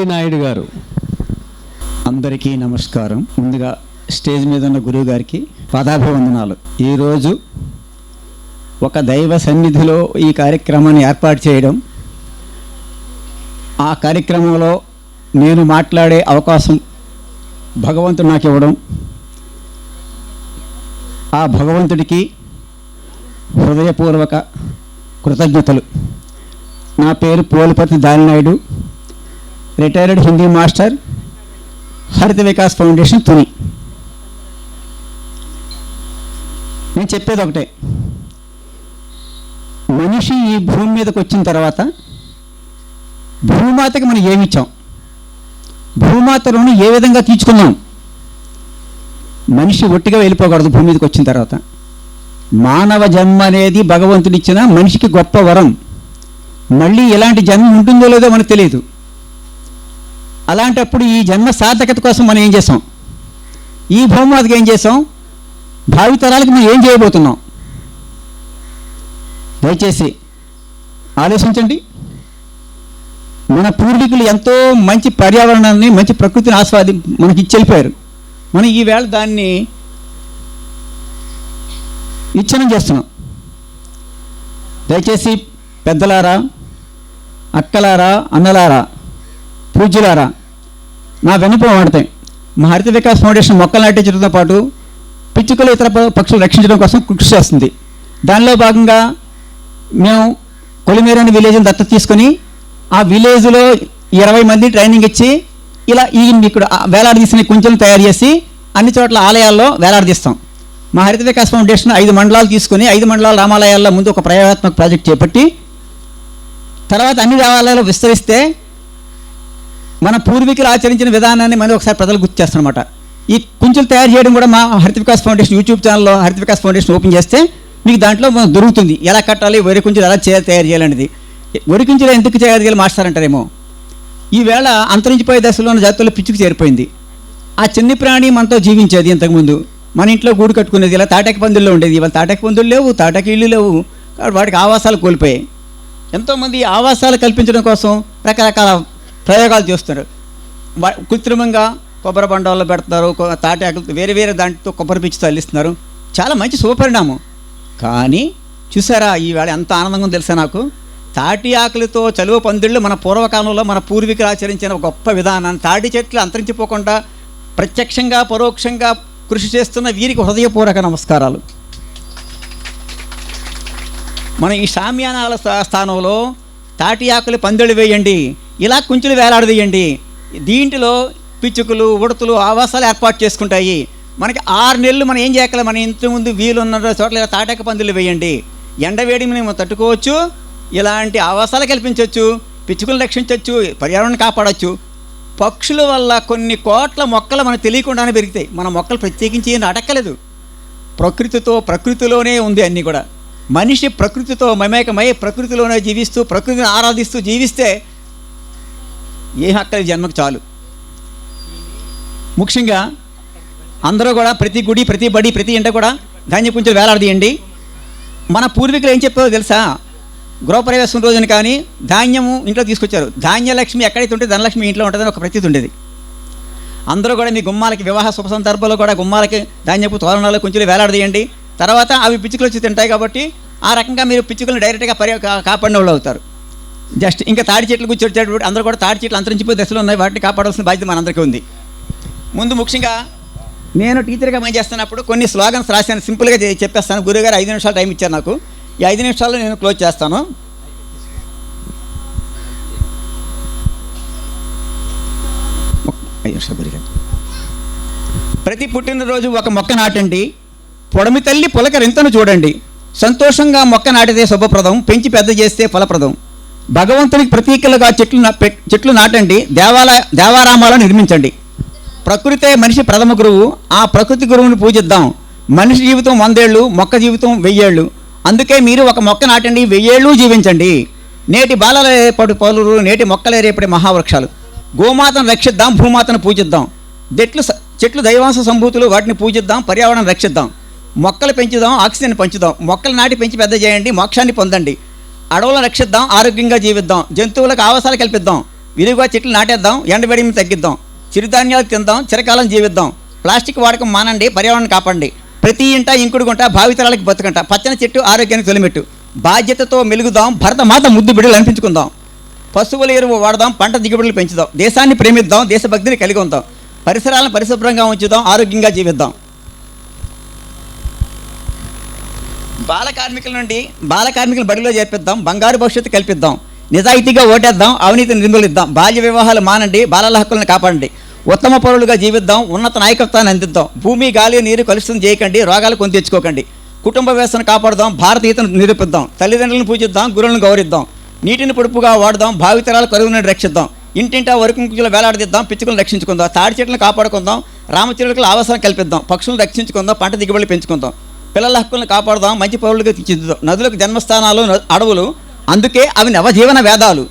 వల్లి నాయుడు గారు. అందరికీ నమస్కారం. ముందుగా స్టేజ్ మీద ఉన్న గురువు గారికి పదాభివందనాలు. ఈరోజు ఒక దైవ సన్నిధిలో ఈ కార్యక్రమాన్ని ఏర్పాటు చేయడం ఆ కార్యక్రమంలో నేను మాట్లాడే అవకాశం భగవంతుడు నాకు ఇవ్వడం ఆ భగవంతుడికి హృదయపూర్వక కృతజ్ఞతలు. నా పేరు Polipati Daninaidu. Retired Hindi master Haritha Vikas foundation Tuni నేను చెప్పేది ఒకటే. మనిషి ఈ భూమి మీదకి వచ్చిన తర్వాత భూమాతకి మనం ఏమిచ్చాం భూమాత రుణం ఏ విధంగా తీర్చుకున్నాం? మనిషి ఒట్టిగా వెళ్ళిపోకూడదు భూమి మీదకి వచ్చిన తర్వాత. మానవ జన్మ అనేది భగవంతుడిచ్చిన మనిషికి గొప్ప వరం. మళ్ళీ ఇలాంటి జన్మ ఉంటుందో లేదో మనకు తెలియదు. అలాంటప్పుడు ఈ జన్మ సార్థకత కోసం మనం ఏం చేసాం? ఈ భూమాతకి ఏం చేసాం? భావితరాలకు మనం ఏం చేయబోతున్నాం? దయచేసి ఆలోచించండి. మన పూర్వీకులు ఎంతో మంచి పర్యావరణాన్ని మంచి ప్రకృతిని ఆస్వాది మనకి ఇచ్చెళ్ళిపోయారు. మనం ఈవేళ దాన్ని ఇచ్చనం చేస్తున్నాం. దయచేసి పెద్దలారా అక్కలారా అన్నలారా పూజ్యులారా నా వెనుక వాడతాయి మా హరిత వికాస్ ఫౌండేషన్ మొక్కలు నాటించడంతో పాటు పిచ్చుకలు ఇతర పక్షులు రక్షించడం కోసం కృషి చేస్తుంది. దానిలో భాగంగా మేము కొలిమేరని విలేజ్ని దత్తత తీసుకొని ఆ విలేజ్లో ఇరవై మంది ట్రైనింగ్ ఇచ్చి ఇలా ఈ ఇక్కడ వేలాడదీసిన కుంచెలు తయారు చేసి అన్ని చోట్ల ఆలయాల్లో వేలాడదీస్తాం. మా హరిత వికాస్ ఫౌండేషన్ ఐదు మండలాలు తీసుకొని ఐదు మండలాల రామాలయాల్లో ముందు ఒక ప్రయోగాత్మక ప్రాజెక్ట్ చేపట్టి తర్వాత అన్ని దేవాలయాలు విస్తరిస్తే మన పూర్వీకులు ఆచరించిన విధానాన్ని మనం ఒకసారి ప్రజలకు గుర్తు చేస్తానమాట ఈ కుంచులు తయారు చేయడం కూడా మా హరిత వికాస్ ఫౌండేషన్ యూట్యూబ్ ఛానల్లో హరిత వికాస్ ఫౌండేషన్ ఓపెన్ చేస్తే మీకు దాంట్లో మనం దొరుకుతుంది. ఎలా కట్టాలి వరి కుంచులు ఎలా చేయాలి తయారు చేయాలనేది వరి కుంచులు ఎందుకు చేయగలిగే చేయాలి మాస్టర్ అంటారేమో. ఈవేళ అంతరించిపోయే దశలో ఉన్న జాతుల్లో పిచ్చుకు చేరిపోయింది. ఆ చిన్ని ప్రాణి మనతో జీవించేది ఇంతకుముందు. మన ఇంట్లో గూడు కట్టుకునేది ఇలా తాటాకి పందుల్లో ఉండేది. ఇవాళ తాటాకి పందులు లేవు తాటాకి ఇళ్ళు లేవు. వాటికి ఆవాసాలు కోల్పోయాయి. ఎంతోమంది ఆవాసాలు కల్పించడం కోసం రకరకాల ప్రయోగాలు చేస్తున్నారు. కృత్రిమంగా కొబ్బరి బండాల్లో పెడతారు తాటాకులు తాటి వేరే వేరే దాంట్లో కొబ్బరి పిచ్చి తల్లిస్తున్నారు చాలా మంచి శుభపరిణామం. కానీ చూసారా ఈవేళ ఎంత ఆనందంగా తెలుసా నాకు? తాటి ఆకులతో చలువ పందిళ్ళు మన పూర్వకాలంలో మన పూర్వీకులు ఆచరించిన గొప్ప విధానాన్ని తాటి చెట్లు అంతరించిపోకుండా ప్రత్యక్షంగా పరోక్షంగా కృషి చేస్తున్న వీరికి హృదయపూర్వక నమస్కారాలు. మన ఈ సామ్యానాల స్థానంలో తాటి ఆకులు పందెలు వేయండి ఇలా కుంచులు వేలాడదీయండి. దీంట్లో పిచ్చుకలు ఉడతలు ఆవాసాలు ఏర్పాటు చేసుకుంటాయి. మనకి ఆరు నెలలు మనం ఏం చేయగలం మన ఇంటి ముందు వీలున్న చోట్ల ఇలా తాటాక పందులు వేయండి. ఎండవేడిని మేము తట్టుకోవచ్చు ఇలాంటి ఆవాసాలు కల్పించవచ్చు పిచ్చుకలను రక్షించవచ్చు పర్యావరణం కాపాడవచ్చు. పక్షుల వల్ల కొన్ని కోట్ల మొక్కలు మనకు తెలియకుండానే పెరుగుతాయి. మన మొక్కలు ప్రత్యేకించి ఏం అడక్కలేదు ప్రకృతితో ప్రకృతిలోనే ఉంది అన్నీ కూడా. మనిషి ప్రకృతితో మమేకమై ప్రకృతిలోనే జీవిస్తూ ప్రకృతిని ఆరాధిస్తూ జీవిస్తే ఏ హక్కలి జన్మకు చాలు. ముఖ్యంగా అందరూ కూడా ప్రతి గుడి ప్రతి బడి ప్రతి ఇంట కూడా ధాన్య కొంచెం వేలాడదీయండి. మన పూర్వీకులు ఏం చెప్పారో తెలుసా? గృహప్రవేశం రోజున కానీ ధాన్యము ఇంట్లో తీసుకొచ్చారు. ధాన్యలక్ష్మి ఎక్కడైతే ఉంటే ధనలక్ష్మి ఇంట్లో ఉంటుందని ఒక ప్రతీతి ఉండేది. అందరూ కూడా మీ గుమ్మాలకి వివాహ శుభ సందర్భంలో కూడా గుమ్మాలకి ధాన్యపు తోరణాలు కొంచెం వేలాడదీయండి. తర్వాత అవి పిచ్చుకలు వచ్చి తింటాయి కాబట్టి ఆ రకంగా మీరు పిచ్చుకలను డైరెక్ట్గా పర్య కాపాడిన వాళ్ళు అవుతారు. జస్ట్ ఇంకా తాడి చెట్లు కూర్చొచ్చేటప్పుడు అందరూ కూడా తాడి చెట్లు అంతరించిపోయే దశలో ఉన్నాయి. వాటిని కాపాడాల్సిన బాధ్యత మనందరికీ ఉంది. ముందు ముఖ్యంగా నేను టీచర్గా పని చేస్తున్నప్పుడు కొన్ని స్లోగన్స్ రాశాను. సింపుల్గా చెప్పేస్తాను. గురుగారు ఐదు నిమిషాలు టైం ఇచ్చారు నాకు. ఈ ఐదు నిమిషాల్లో నేను క్లోజ్ చేస్తాను. ఐదు నిమిషాలు ప్రతి పుట్టినరోజు ఒక మొక్క నాటండి. పొడమి తల్లి పులకరింతను చూడండి. సంతోషంగా మొక్క నాటితే శుభప్రదం పెంచి పెద్ద చేస్తే ఫలప్రదం. భగవంతునికి ప్రతీకలుగా చెట్లు పె- చెట్లు నాటండి దేవాలయ దేవారామాలను నిర్మించండి. ప్రకృతే మనిషి ప్రథమ గురువు ఆ ప్రకృతి గురువుని పూజిద్దాం. మనిషి జీవితం వందేళ్ళు మొక్క జీవితం వెయ్యేళ్ళు. అందుకే మీరు ఒక మొక్క నాటండి వెయ్యేళ్ళు జీవించండి. నేటి బాలల రేపటి పౌరులు నేటి మొక్కలే రేపటి మహావృక్షాలు. గోమాతను రక్షిద్దాం భూమాతను పూజిద్దాం. చెట్లు చెట్లు దైవాంశ సంభూతులు వాటిని పూజిద్దాం పర్యావరణం రక్షిద్దాం. మొక్కలు పెంచుదాం ఆక్సిజన్ పెంచుదాం. మొక్కలు నాటి పెంచి పెద్ద చేయండి మోక్షాన్ని పొందండి. అడవులను రక్షిద్దాం ఆరోగ్యంగా జీవిద్దాం. జంతువులకు ఆవాసాలు కల్పిద్దాం. విరివిగా చెట్లు నాటేద్దాం ఎండబెడిమి తగ్గిద్దాం. చిరుధాన్యాలు తిందాం చిరకాలం జీవిద్దాం. ప్లాస్టిక్ వాడకం మానండి పర్యావరణం కాపాడండి. ప్రతి ఇంట ఇంకుడు గుంట భావితరాలకు బతుకంట. పచ్చని చెట్టు ఆరోగ్యానికి తొలిమెట్టు. బాధ్యతతో మెలుగుదాం భరత మాత ముద్దు బిడ్డలు అనిపించుకుందాం. పశువుల ఎరువు వాడదాం పంట దిగుబడులు పెంచుదాం. దేశాన్ని ప్రేమిద్దాం దేశభక్తిని కలిగి ఉందాం. పరిసరాలను పరిశుభ్రంగా ఉంచుదాం ఆరోగ్యంగా జీవిద్దాం. బాల కార్మికుల నుండి బాల కార్మికులను బడిలో చేర్పిద్దాం బంగారు భవిష్యత్తు కల్పిద్దాం నిజాయితీగా ఓటేద్దాం అవినీతిని నిర్మూలిద్దాం బాల్య వివాహాలు మానండి బాలల హక్కులను కాపాడండి ఉత్తమ పౌరులుగా జీవిద్దాం ఉన్నత నాయకత్వాన్ని అందిద్దాం భూమి గాలి నీరు కలుషితం చేయకండి రోగాలు కొని తెచ్చుకోకండి కుటుంబ వ్యవస్థను కాపాడుదాం భారతీయతను నిరూపిద్దాం తల్లిదండ్రులను పూజిద్దాం గురువులను గౌరవిద్దాం నీటిని పొడుపుగా వాడదాం భావితరాల కరువు నుండి రక్షిద్దాం ఇంటింటా వరకు కుంకులు వేలాడదిద్దాం పిచ్చుకలను రక్షించుకుందాం తాడి చెట్లను కాపాడుకుందాం రామచిలుకల అవసరం కల్పిద్దాం పక్షులను రక్షించుకుందాం పంట దిగుబడులు పెంచుకుందాం. పిల్లల హక్కులను కాపాడుదాం మంచి పౌరులుగా తీర్చిదిద్దాం. నదులకు జన్మస్థానాలు అడవులు అందుకే అవి నవజీవన వేదాలు.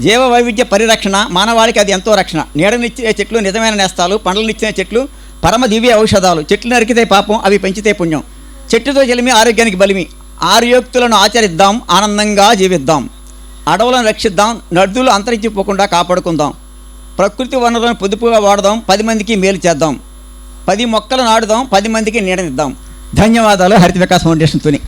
జీవ వైవిధ్య పరిరక్షణ మానవాళికి అది ఎంతో రక్షణ. నీడనిచ్చే చెట్లు నిజమైన నేస్తాలు పండ్లనిచ్చే చెట్లు పరమ దివ్య ఔషధాలు. చెట్లు నరికితే పాపం అవి పెంచితే పుణ్యం. చెట్టుతో చెలిమి ఆరోగ్యానికి బలిమి. ఆర్యోక్తులను ఆచరిద్దాం ఆనందంగా జీవిద్దాం. అడవులను రక్షిద్దాం నదులు అంతరించిపోకుండా కాపాడుకుందాం. ప్రకృతి వనరులను పొదుపుగా వాడదాం పది మందికి మేలు చేద్దాం. పది మొక్కలు నాటుదాం పది మందికి నీడనిద్దాం. ధన్యవాదాలు హరిత వికాస్ ఫౌండేషన్తోని